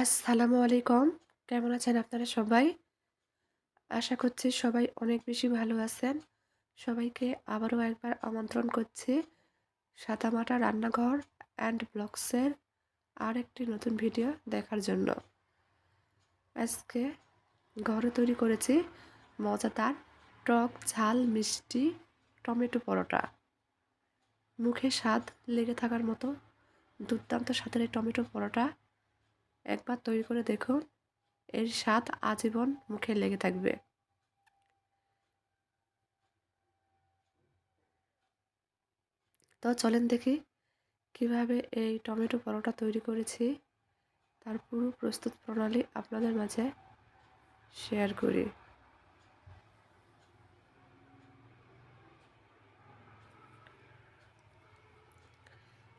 আসসালামু আলাইকুম। কেমন আছেন আপনারা সবাই? আশা করছি সবাই অনেক বেশি ভালো আছেন। সবাইকে আবারও একবার আমন্ত্রণ করছি সাদামাটা রান্নাঘর অ্যান্ড ব্লগসের আর একটি নতুন ভিডিও দেখার জন্য। আজকে ঘরে তৈরি করেছি মজাদার টক ঝাল মিষ্টি টমেটো পরোটা। মুখে স্বাদ লেগে থাকার মতো দুর্দান্ত স্বাদের টমেটো পরোটা একবার তৈরি করে দেখুন, এর স্বাদ আজীবন মুখে লেগে থাকবে। তো চলেন দেখি কীভাবে এই টমেটো পরোটা তৈরি করেছি। তার পুরো প্রস্তুত প্রণালী আপনাদের মাঝে শেয়ার করি।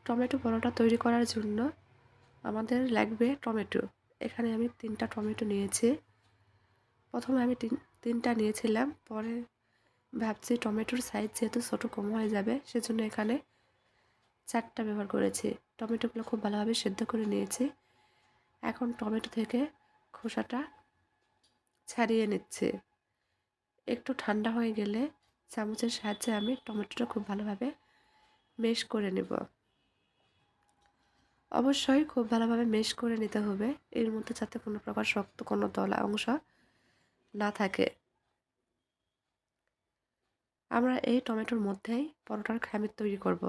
টমেটো পরোটা তৈরি করার জন্য আমাদের লাগবে টমেটো। এখানে আমি তিনটা টমেটো নিয়েছি। প্রথমে আমি তিন, তিনটা নিয়েছিলাম, পরে ভাবছি টমেটোর সাইজ যেহেতু ছোটো কম হয়ে যাবে, সেজন্য এখানে চারটা ব্যবহার করেছি। টমেটোগুলো খুব ভালোভাবে সেদ্ধ করে নিয়েছি। এখন টমেটো থেকে খোসাটা ছাড়িয়ে নিচ্ছে। একটু ঠান্ডা হয়ে গেলে চামচের সাহায্যে আমি টমেটোটা খুব ভালোভাবে মেশ করে নেব। অবশ্যই খুব ভালোভাবে মেশ করে নিতে হবে। এর মধ্যে যাতে কোনো প্রকার শক্ত কোনো দলা অংশ না থাকে। আমরা এই টমেটোর মধ্যেই পরোটার খামির তৈরি করব।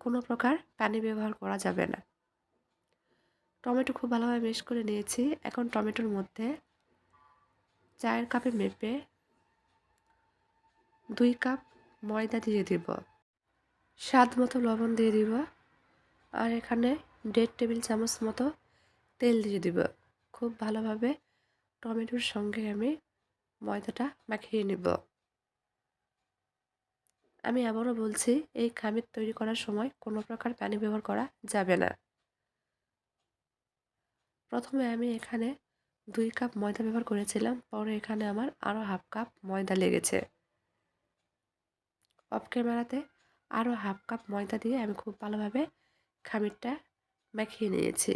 কোনো প্রকার পানি ব্যবহার করা যাবে না। টমেটো খুব ভালোভাবে মেশ করে নিয়েছি। এখন টমেটোর মধ্যে চায়ের কাপে মেপে দুই কাপ ময়দা দিয়ে দিব। স্বাদ মতো লবণ দিয়ে দিব। আর এখানে দেড় টেবিল চামচ মতো তেল দিয়ে দিব। খুব ভালোভাবে টমেটোর সঙ্গে আমি ময়দাটা মাখিয়ে নেব। আমি আবারও বলছি, এই খামির তৈরি করার সময় কোনো প্রকার পানি ব্যবহার করা যাবে না। প্রথমে আমি এখানে দুই কাপ ময়দা ব্যবহার করেছিলাম, পরে এখানে আমার আরও হাফ কাপ ময়দা লেগেছে। অফ ক্যামেরাতে আরও হাফ কাপ ময়দা দিয়ে আমি খুব ভালোভাবে খামিরটা মাখিয়ে নিয়েছি।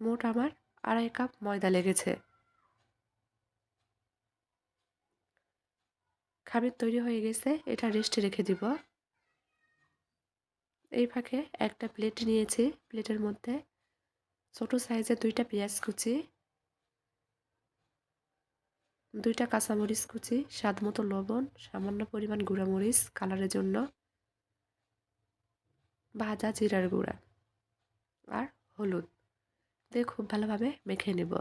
মোট আমার আড়াই কাপ ময়দা লেগেছে। খামির তৈরি হয়ে গেছে, এটা রেস্টে রেখে দিব। এই ফাঁকে একটা প্লেট নিয়েছি, প্লেটের মধ্যে ছোট সাইজের দুইটা পেঁয়াজ কুচি, দুইটা কাঁচামরিচ কুচি স্বাদ মতো লবণ, সামান্য পরিমাণ গুঁড়ামরিচ, কালারের জন্য। ভাজা জিরার গুঁড়া আর হলুদ। দিয়ে খুব ভালোভাবে মেখে নেব।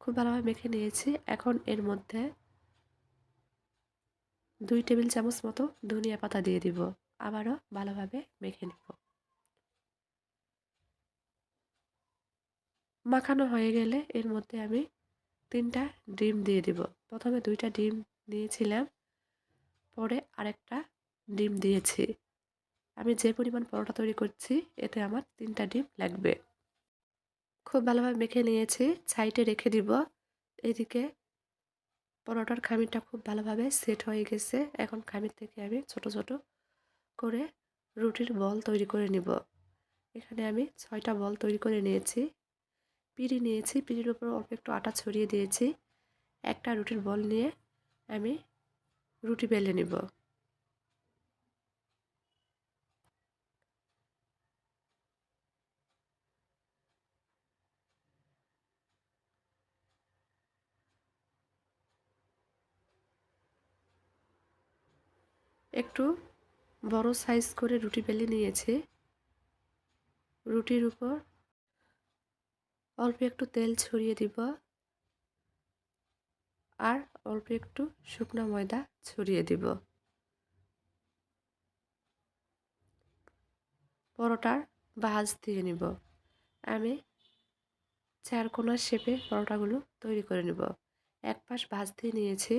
খুব ভালোভাবে মেখে নিয়েছি। এখন এর মধ্যে দুই টেবিল চামচ মতো ধনিয়া পাতা দিয়ে দিব। আবারও ভালোভাবে মেখে নেব। মাখানো হয়ে গেলে এর মধ্যে আমি তিনটা ডিম দিয়ে দিব। প্রথমে দুইটা ডিম নিয়েছিলাম। পরে আরেকটা ডিম দিয়েছি। আমি যে পরিমাণ পরোটা তৈরি করছি, এতে আমার তিনটা ডিম লাগবে। খুব ভালোভাবে মেখে নিয়েছি, সাইডে রেখে দিব। এদিকে পরোটার খামিরটা খুব ভালোভাবে সেট হয়ে গেছে। এখন খামির থেকে আমি ছোট ছোট করে রুটির বল তৈরি করে নিব। এখানে আমি ছয়টা বল তৈরি করে নিয়েছি। পিড়ি নিয়েছি, পিড়ির উপর অল্প একটু আটা ছড়িয়ে দিয়েছি। একটা রুটির বল নিয়ে আমি রুটি বেলে নিব। একটু বড় সাইজ করে রুটি বেলে নিয়েছি। রুটির উপর অল্প একটু তেল ছড়িয়ে দিব আর অল্প একটু শুকনো ময়দা ছড়িয়ে দিব। পরোটার ভাজ দিয়ে নিব। আমি চার কোনার শেপে পরোটাগুলো তৈরি করে নিব। এক পাশ ভাজ দিয়ে নিয়েছি।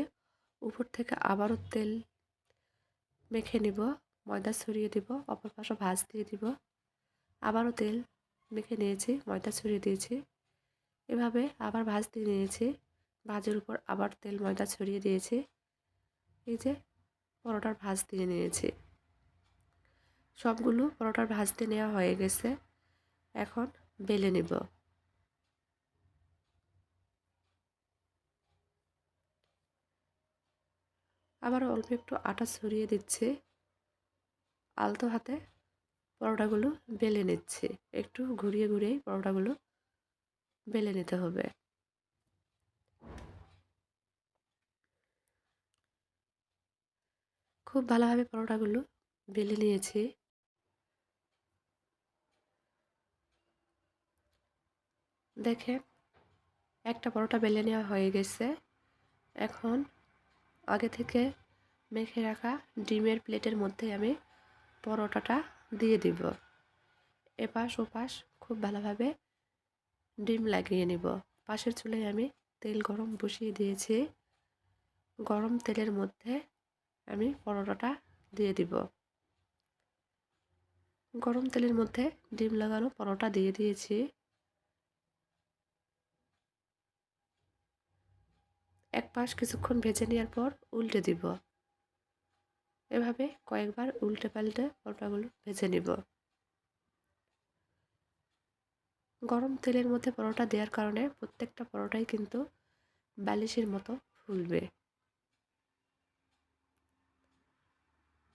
উপর থেকে আবারও তেল মেখে নিব, ময়দা ছড়িয়ে দিব, অপর পাশে ভাজ দিয়ে দিব। আবারও তেল মেখে নিয়েছি, ময়দা ছড়িয়ে দিয়েছি। এভাবে আবার ভাজ দিয়ে নিয়েছি, ভাজের উপর আবার তেল, ময়দা ছড়িয়ে দিয়েছি। এই যে পরোটার ভাজ দিয়ে নিয়েছি। সবগুলো পরোটার ভাজতে নেওয়া হয়ে গেছে। এখন বেলে নিব। আবার অল্প একটু আটা ছড়িয়ে দিচ্ছে। আলতো হাতে পরোটাগুলো বেলে নিচ্ছে। একটু ঘুরিয়ে ঘুরিয়েই পরোটাগুলো বেলে নিতে হবে। খুব ভালোভাবে পরোটাগুলো বেলে নিয়েছি। দেখে একটা পরোটা বেলে নেওয়া হয়ে গেছে। এখন আগে থেকে মেখে রাখা ডিমের প্লেটের মধ্যে আমি পরোটাটা দিয়ে দিব। এপাশ ওপাশ খুব ভালোভাবে ডিম লাগিয়ে নিব। পাশের চুলায় আমি তেল গরম বসিয়ে দিয়েছি। গরম তেলের মধ্যে আমি পরোটাটা দিয়ে দিব। গরম তেলের মধ্যে ডিম লাগানো পরোটা দিয়ে দিয়েছি। এক পাশ কিছুক্ষণ ভেজে নেওয়ার পর উল্টে দিব। এভাবে কয়েকবার উল্টে পাল্টে পরোটাগুলো ভেজে নিব। গরম তেলের মধ্যে পরোটা দেওয়ার কারণে প্রত্যেকটা পরোটাই কিন্তু বালিশের মতো ফুলবে।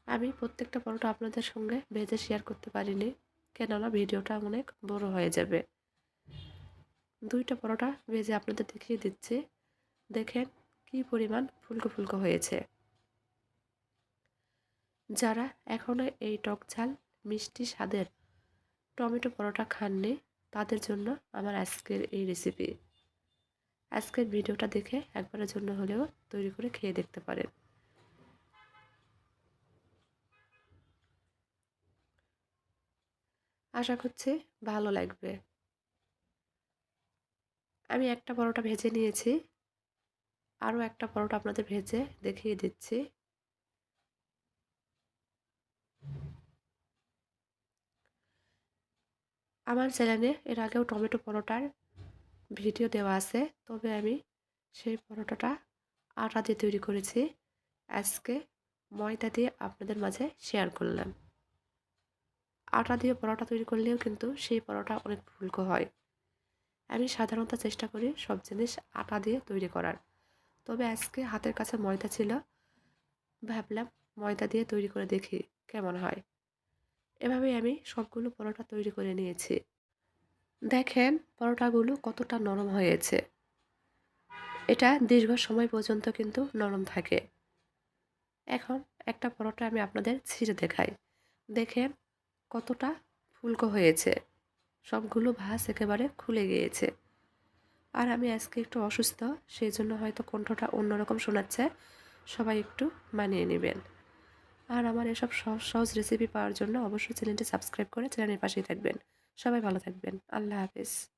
আমি প্রত্যেকটা পরোটা আপনাদের সঙ্গে ভেজে শেয়ার করতে পারিনি, কেননা ভিডিওটা অনেক বড় হয়ে যাবে। দুইটা পরোটা ভেজে আপনাদের দেখিয়ে দিচ্ছি। দেখেন কি পরিমাণ ফুলকো ফুলকো হয়েছে? যারা এখনও এই টক ঝাল, মিষ্টি স্বাদের টমেটো পরোটা খাননি, তাদের জন্য আমার আজকের এই রেসিপি আজকের ভিডিওটা দেখে একবারের জন্য হলেও তৈরি করে খেয়ে দেখতে পারেন। আশা করছি ভালো লাগবে। আমি একটা পরোটা ভেজে নিয়েছি। আরও একটা পরোটা আপনাদের ভেজে দেখিয়ে দিচ্ছি। আমার চ্যানেলে এর আগেও টমেটো পরোটার ভিডিও দেওয়া আছে, তবে আমি সেই পরোটাটা আটা দিয়ে তৈরি করেছি। আজকে ময়দা দিয়ে আপনাদের মাঝে শেয়ার করলাম। আটা দিয়ে পরোটা তৈরি করলেও কিন্তু সেই পরোটা অনেক ফুলকো হয়। আমি সাধারণত চেষ্টা করি সব জিনিস আটা দিয়ে তৈরি করার। তবে আজকে হাতের কাছে ময়দা ছিল। ভাবলাম, ময়দা দিয়ে তৈরি করে দেখি কেমন হয়। এভাবেই আমি সবগুলো পরোটা তৈরি করে নিয়েছি। দেখেন, পরোটাগুলো কতটা নরম হয়েছে। এটা দীর্ঘ সময় পর্যন্ত কিন্তু নরম থাকে। এখন একটা পরোটা আমি আপনাদের ছিঁড়ে দেখাই। দেখেন, কতটা ফুলকো হয়েছে। সবগুলো ভাস একেবারে খুলে গিয়েছে। আর আমি আজকে একটু অসুস্থ সেই জন্য হয়তো কণ্ঠটা অন্যরকম শোনাচ্ছে। সবাই একটু মানিয়ে নেবেন। আর আমার এসব সহজ সহজ রেসিপি পাওয়ার জন্য অবশ্যই চ্যানেলটি সাবস্ক্রাইব করে চ্যানেলের পাশেই থাকবেন। সবাই ভালো থাকবেন। আল্লাহ হাফিজ।